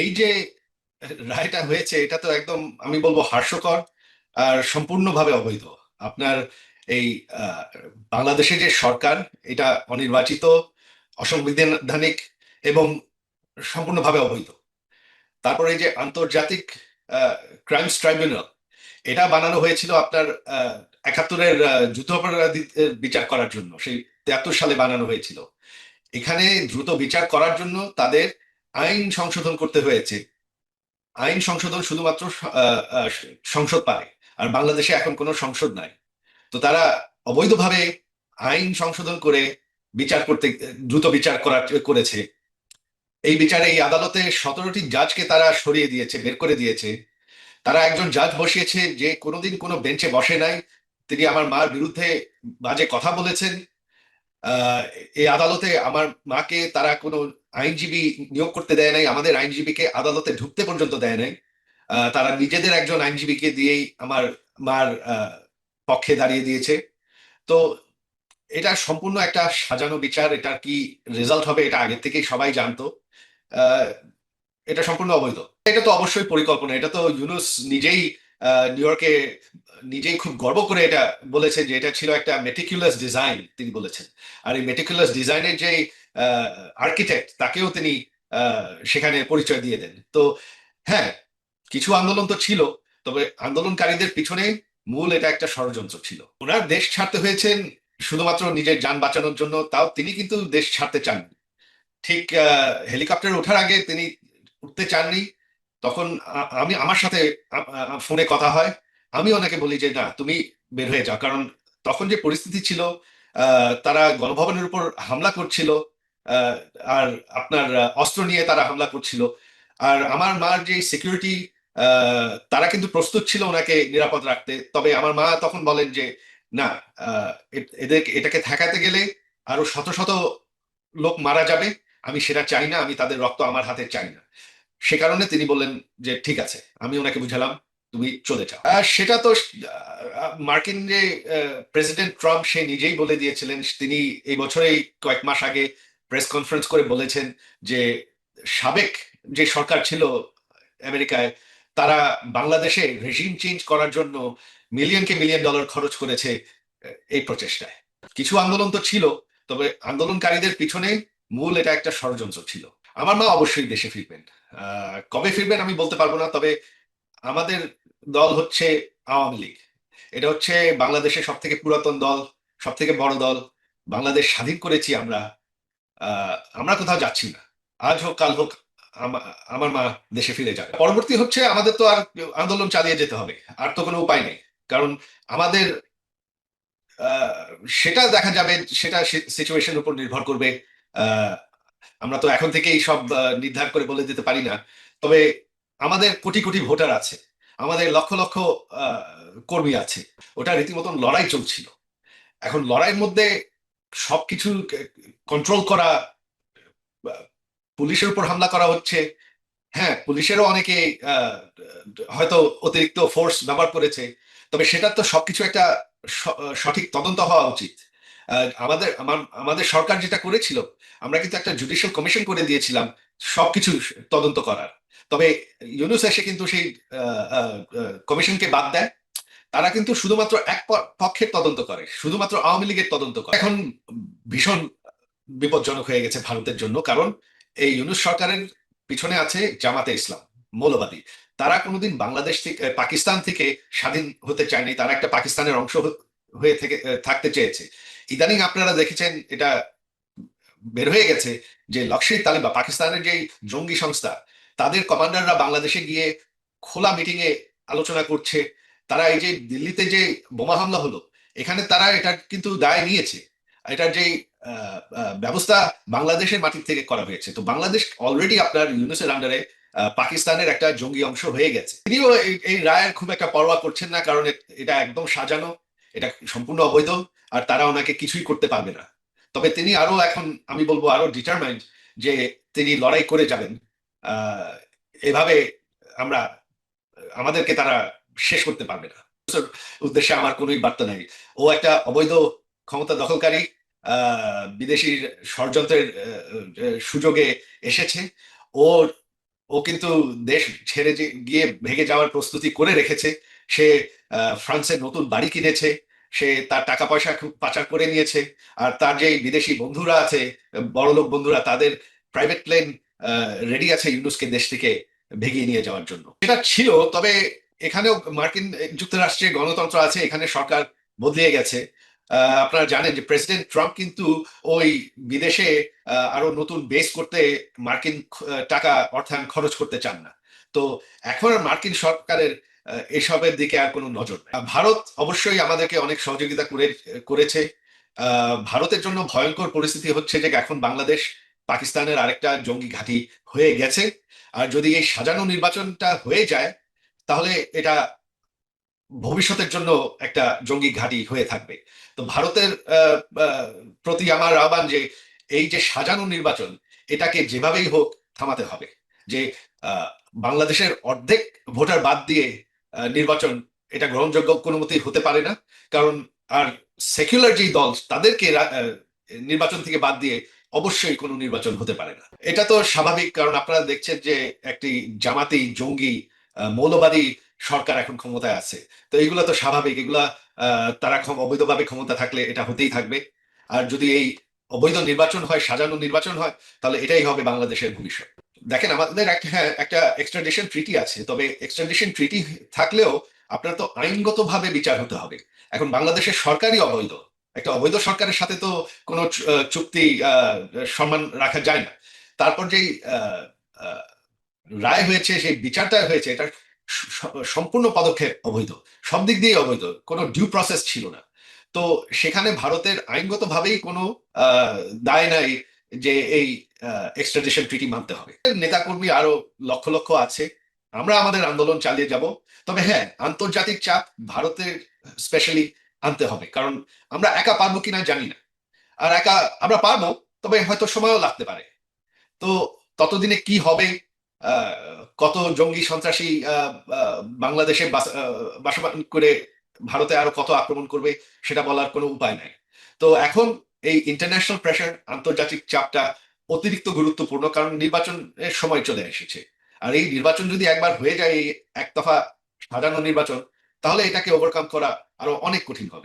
এই যে রায়টা হয়েছে, এটা তো একদম আমি বলব হাস্যকর আর সম্পূর্ণভাবে অবৈধ। আপনার এই বাংলাদেশের যে সরকার, এটা অনির্বাচিত, অসাংবিধানিক এবং সম্পূর্ণভাবে অবৈধ। তারপরে এই যে আন্তর্জাতিক ক্রাইমস ট্রাইব্যুনাল এটা বানানো হয়েছিল আপনার একাত্তরের যুদ্ধাপরাধীদের বিচার করার জন্য, সেই তেয়াত্তর সালে বানানো হয়েছিল। এখানে দ্রুত বিচার করার জন্য তাদের আইন সংশোধন করতে হয়েছে। আইন সংশোধন শুধুমাত্র সংসদ পারে আর বাংলাদেশে এখন কোনো সংসদ নাই। তো তারা অবৈধভাবে আইন সংশোধন করে বিচার করতে, দ্রুত বিচার করা করেছে। এই বিচারে এই আদালতে সতেরোটি জাজকে তারা সরিয়ে দিয়েছে, বের করে দিয়েছে। তারা একজন জাজ বসিয়েছে যে কোনোদিন কোনো বেঞ্চে বসে নাই। তিনি আমার মার বিরুদ্ধে বাজে কথা বলেছেন। এই আদালতে আমার মাকে তারা কোনো আইনজীবী নিয়োগ করতে দেয় নাই, আমাদের আইনজীবীকে আদালতে ঢুকতে পর্যন্ত দেয় নাই। তারা নিজেদের একজন আইনজীবীকে দিয়েই আমার মার পক্ষে দাঁড়িয়ে দিয়েছে। তো এটা সম্পূর্ণ একটা সাজানো বিচার এটার কি রেজাল্ট হবে এটা আগের থেকেই সবাই জানতো। এটা সম্পূর্ণ অবৈধ। এটা তো অবশ্যই পরিকল্পনা, এটা তো ইউনুস নিজেই নিউ ইয়র্কে নিজেই খুব গর্ব করে এটা বলেছে যে এটা ছিল একটা মেটিকুলাস ডিজাইন তিনি বলেছেন। আর এই মেটিকুলাস ডিজাইনের যে আর্কিটেক্ট তাকেও তিনি সেখানে পরিচয় দিয়ে দেন। তো হ্যাঁ কিছু আন্দোলন তো ছিল, তবে আন্দোলনকারীদের পিছনে মূল এটা একটা ষড়যন্ত্র ছিল। ওনার দেশ ছাড়তে হয়েছেন শুধুমাত্র নিজের যান বাঁচানোর জন্য, তাও তিনি কিন্তু দেশ ছাড়তে চাননি। ঠিক হেলিকপ্টারে ওঠার আগে তিনি উঠতে চাননি, তখন আমি আমার সাথে ফোনে কথা হয়। আমি ওনাকে বলি যে, না, তুমি বের হয়ে যাও। কারণ তখন যে পরিস্থিতি ছিল তারা গণভবনের উপর হামলা করছিল আর আপনার অস্ত্র নিয়ে তারা হামলা করছিল। আর আমার মার যে সিকিউরিটি তারা কিন্তু প্রস্তুত ছিল ওনাকে নিরাপদ রাখতে। তবে আমার মা তখন বলেন যে, না এদের, এটাকে ঠেকাতে গেলে আরও শত শত লোক মারা যাবে। আমি সেটা চাই না, আমি তাদের রক্ত আমার হাতে চাই না। সে কারণে তিনি বললেন যে, ঠিক আছে, আমি ওনাকে বুঝালাম। তুমি চলে যাও। সেটা তো মার্কিন যে প্রেসিডেন্ট ট্রাম্প, সে নিজেই বলে দিয়েছিলেন, তিনি এই বছরেই কয়েক মাস আগে প্রেস কনফারেন্স করে বলেছেন যে, সাবেক যে সরকার ছিল আমেরিকায়, তারা বাংলাদেশে রেজিম চেঞ্জ করার জন্য মিলিয়নকে মিলিয়ন ডলার খরচ করেছে এই প্রচেষ্টায়। কিছু আন্দোলন তো ছিল, তবে আন্দোলনকারীদের পিছনে মূল এটা একটা ষড়যন্ত্র ছিল। আমার মা অবশ্যই দেশে ফিরবেন। কবে ফিরবেন আমি বলতে পারব না, তবে আমাদের দল হচ্ছে আওয়ামী লীগ। এটা হচ্ছে বাংলাদেশের সব থেকে পুরাতন দল সব থেকে বড় দল। বাংলাদেশ স্বাধীন করেছি আমরা। আমরা কোথাও যাচ্ছি না। আজ হোক, কাল হোক, আমা- আমার মা দেশে ফিরে যাবে। পরবর্তী হচ্ছে আমাদের তো আর আন্দোলন চালিয়ে যেতে হবে। আর তো কোনো উপায় নেই। কারণ আমাদের সেটা দেখা যাবে, সেটা সিচুয়েশন উপর নির্ভর করবে। আমরা তো এখন থেকেই সব নির্ধার করে বলে দিতে পারি না। তবে আমাদের কোটি কোটি ভোটার আছে। আমাদের লক্ষ লক্ষ কর্মী আছে। ওটা রীতিমতন লড়াই চলছিল। এখন লড়াইয়ের মধ্যে সবকিছু কন্ট্রোল করা পুলিশের উপর হামলা করা হচ্ছে। হ্যাঁ পুলিশেরও অনেকে হয়তো অতিরিক্ত ফোর্স ব্যবহার করেছে। তবে সেটা তো সবকিছু একটা সঠিক তদন্ত হওয়া উচিত। আমাদের আমাদের সরকার যেটা করেছিল, আমরা কিন্তু একটা জুডিশিয়াল কমিশন করে দিয়েছিলাম সবকিছু তদন্ত করার। তবে ইউনুস এসে কিন্তু সেই কমিশনকে বাদ দেয়। তারা কিন্তু শুধুমাত্র এক পক্ষের তদন্ত করে, শুধুমাত্র আওয়ামী লীগের তদন্ত করে। এখন ভীষণ বিপজ্জনক হয়ে গেছে ভারতের জন্য, কারণ এই ইউনুস সরকারের পিছনে আছে জামাতে ইসলাম, মৌলবাদী। তারা কোনোদিন বাংলাদেশ থেকে পাকিস্তান থেকে স্বাধীন হতে চায়নি, তারা একটা পাকিস্তানের অংশ হয়ে থেকে থাকতে চেয়েছে। ইদানিং আপনারা দেখেছেন এটা বের হয়ে গেছে যে লস্কর তালিবা, পাকিস্তানের যে জঙ্গি সংস্থা তাদের কমান্ডাররা বাংলাদেশে গিয়ে খোলা মিটিং এ আলোচনা করছে। তারা এই যে দিল্লিতে যে বোমা হামলা হলো, এখানে তারা এটা কিন্তু দায় নিয়েছে। এটার যে ব্যবস্থা বাংলাদেশের মাটি থেকে করা হয়েছে। তো বাংলাদেশ অলরেডি আপনার ইউনুসের আন্ডারে পাকিস্তানের একটা জঙ্গি অংশ হয়ে গেছে। তিনিও এই- রায়ের খুব একটা পরোয়া করছেন না, কারণ এটা একদম সাজানো, এটা সম্পূর্ণ অবৈধ, আর তারা ওনাকে কিছুই করতে পারবে না। তবে তিনি আরও এখন, আমি বলব আরও ডিটারমাইন্ড যে তিনি লড়াই করে যাবেন। এভাবে আমরা, আমাদেরকে তারা শেষ করতে পারবে না। উদ্দেশ্যে আমার কোনোই বার্তা নাই। ও একটা অবৈধ ক্ষমতা দখলকারী, আহ, বিদেশি ষড়যন্ত্রের সুযোগে এসেছে। ও ও কিন্তু দেশ ছেড়ে গিয়ে ভেঙে যাওয়ার প্রস্তুতি করে রেখেছে। সে ফ্রান্সের নতুন বাড়ি কিনেছে। সে তার টাকা পয়সা খুব পাচার করে নিয়েছে। আর তার যে বিদেশি বন্ধুরা আছে, বড়লোক বন্ধুরা, তাদের প্রাইভেট প্লেন রেডি আছে ইউনুসকে দেশ থেকে ভেগিয়ে নিয়ে যাওয়ার জন্য। এটা ছিল, তবে এখানেও মার্কিন যুক্তরাষ্ট্রে গণতন্ত্র আছে, এখানে সরকার বদলিয়ে গেছে। আপনারা জানেন যে প্রেসিডেন্ট ট্রাম্প কিন্তু ওই বিদেশে আরও নতুন বেস করতে মার্কিন টাকা অর্থায়ন খরচ করতে চান না। তো এখন আর মার্কিন সরকারের এসবের দিকে আর কোনো নজর নেই। ভারত অবশ্যই আমাদেরকে অনেক সহযোগিতা করে, করেছে। ভারতের জন্য ভয়ঙ্কর পরিস্থিতি হচ্ছে যে এখন বাংলাদেশ পাকিস্তানের আরেকটা জঙ্গি ঘাঁটি হয়ে গেছে। আর যদি এই সাজানো নির্বাচনটা হয়ে যায়, তাহলে এটা ভবিষ্যতের জন্য একটা জঙ্গি ঘাঁটি হয়ে থাকবে। তো ভারতের প্রতি আমার আহ্বান যে এই যে সাজানো নির্বাচন, এটাকে যেভাবেই হোক থামাতে হবে। যে বাংলাদেশের অর্ধেক ভোটার বাদ দিয়ে নির্বাচন, এটা গ্রহণযোগ্য কোনো মতেই হতে পারে না। কারণ আর সেকুলার যেই দল, তাদেরকে নির্বাচন থেকে বাদ দিয়ে অবশ্যই কোনো নির্বাচন হতে পারে না। এটা তো স্বাভাবিক, কারণ আপনারা দেখছেন যে একটি জামাতি, জঙ্গি মৌলবাদী সরকার এখন ক্ষমতায় আছে। তো এগুলো তো স্বাভাবিক, এগুলা তারা অবৈধভাবে ক্ষমতা থাকলে এটা হতেই থাকবে। আর যদি এই অবৈধ নির্বাচন হয়, সাজানো নির্বাচন হয়, তাহলে এটাই হবে বাংলাদেশের ভবিষ্যৎ। দেখেন, আমাদের হ্যাঁ একটা এক্সট্রাডিশন ট্রিটি আছে, তবে এক্সট্রাডিশন ট্রিটি থাকলেও আপনার তো আইনগতভাবে বিচার হতে হবে। এখন বাংলাদেশের সরকারই অবৈধ। একটা অবৈধ সরকারের সাথে তো কোনো চুক্তি সম্মান রাখা যায় না। তারপর যেই রায় হয়েছে, সেই বিচারটা হয়েছে, এটা সম্পূর্ণ পদক্ষেপ অবৈধ। সব দিক দিয়ে অবৈধ, কোনো ডিউ প্রসেস ছিল না। তো সেখানে ভারতের আইনগতভাবেই কোনো দায় নাই যে এই এক্সট্রাডিশন ট্রিটি মানতে হবে। নেতাকর্মী আরও লক্ষ লক্ষ আছে, আমরা আমাদের আন্দোলন চালিয়ে যাব। তবে হ্যাঁ আন্তর্জাতিক চাপ ভারতের স্পেশালি আনতে হবে। কারণ আমরা একা পারব কিনা জানি না। আর একা আমরা পারব, তবে হয়তো সময়ও লাগতে পারে। তো ততদিনে কি হবে কত জঙ্গি সন্ত্রাসী বাংলাদেশে বাসবাস করে ভারতে আরও কত আক্রমণ করবে, সেটা বলার কোনো উপায় নাই। তো এখন এই ইন্টারন্যাশনাল প্রেশার আন্তর্জাতিক চাপটা অতিরিক্ত গুরুত্বপূর্ণ, কারণ নির্বাচনের সময় চলে এসেছে। আর এই নির্বাচন যদি একবার হয়ে যায়, এই একতফা সাজানো নির্বাচন তাহলে এটাকে ওভারকাম করা আরও অনেক কঠিন হবে।